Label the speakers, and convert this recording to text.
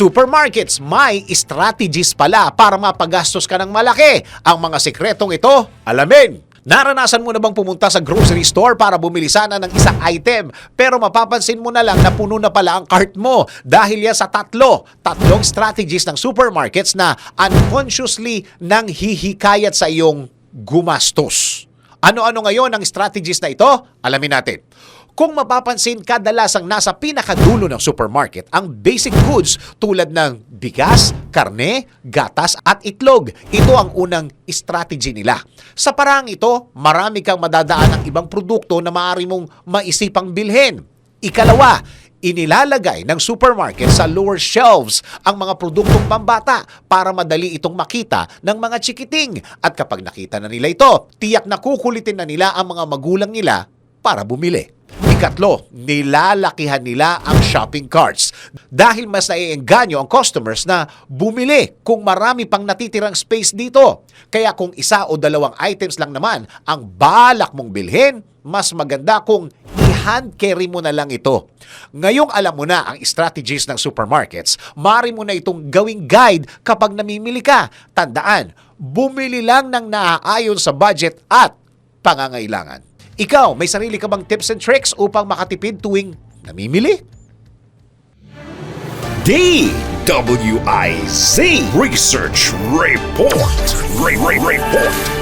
Speaker 1: Supermarkets may strategies pala para mapagastos ka ng malaki. Ang mga sekretong ito, alamin. Naranasan mo na bang pumunta sa grocery store para bumili sana ng isang item pero mapapansin mo na lang na puno na pala ang cart mo dahil yan sa tatlo, tatlong strategies ng supermarkets na unconsciously nang hihikayat sa iyong gumastos. Ano-ano ngayon ang strategies na ito? Alamin natin. Kung mapapansin, kadalasang nasa pinakadulo ng supermarket ang basic goods tulad ng bigas, karne, gatas at itlog. Ito ang unang strategy nila. Sa parang ito, marami kang madadaan ng ibang produkto na maaari mong maisipang bilhin. Ikalawa, inilalagay ng supermarket sa lower shelves ang mga produktong pambata para madali itong makita ng mga chikiting. At kapag nakita na nila ito, tiyak na kukulitin na nila ang mga magulang nila para bumili. Ikatlo, nilalakihan nila ang shopping carts dahil mas naiengganyo ang customers na bumili kung marami pang natitirang space dito. Kaya kung isa o dalawang items lang naman ang balak mong bilhin, mas maganda kung i-hand carry mo na lang ito. Ngayong alam mo na ang strategies ng supermarkets, mari mo na itong gawing guide kapag namimili ka. Tandaan, bumili lang ng naaayon sa budget at pangangailangan. Ikaw, may sarili ka bang tips and tricks upang makatipid tuwing namimili?
Speaker 2: DWIZ Research Report. Re- Re- Report.